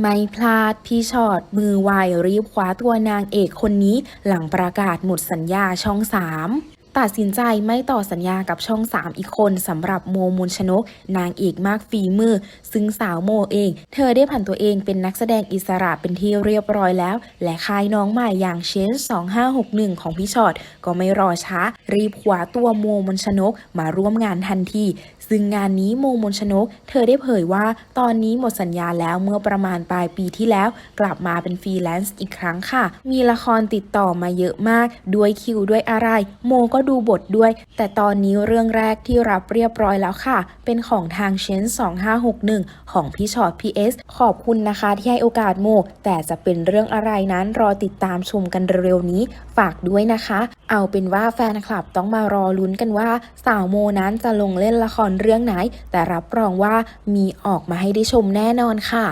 ไม่พลาดพี่ชอดมือไวรีบคว้าตัวนางเอกคนนี้ หลังประกาศหมดสัญญาช่อง 3 ตัดสินใจไม่ต่อสัญญากับช่อง 3 อีกคนสำหรับโมมุนชนก นางเอกมากฝีมือ ซึ่งสาวโมเอง เธอได้ผันตัวเองเป็นนักแสดงอิสระเป็นที่เรียบร้อยแล้ว และค่ายน้องใหม่อย่างเชน2561 ของพี่ชอตก็ไม่รอช้า รีบคว้าตัวโมมนชนกมาร่วมงานทันที ซึ่งงานนี้โมมนชนก เธอได้เผยว่า ตอนนี้หมดสัญญาแล้วเมื่อประมาณปลายปีที่แล้ว กลับมาเป็นฟรีแลนซ์อีกครั้งค่ะ มีละครติดต่อมาเยอะมากด้วยคิวด้วยอะไร โมก็ดูบทด้วย แต่ตอนนี้เรื่องแรกที่รับเรียบร้อยแล้วค่ะ เป็นของทางเชน2561 ของพี่ชอตพีเอสขอบคุณนะคะที่ให้โอกาสโม แต่จะเป็นเรื่องอะไรนั้นรอติดตามชมกันเร็วๆนี้ ฝากด้วยนะคะ เอาเป็นว่าแฟนคลับต้องมารอลุ้นกันว่า สาวโมนั้นจะลงเล่นละครเรื่องไหน แต่รับรองว่ามีออกมาให้ได้ชมแน่นอนค่ะ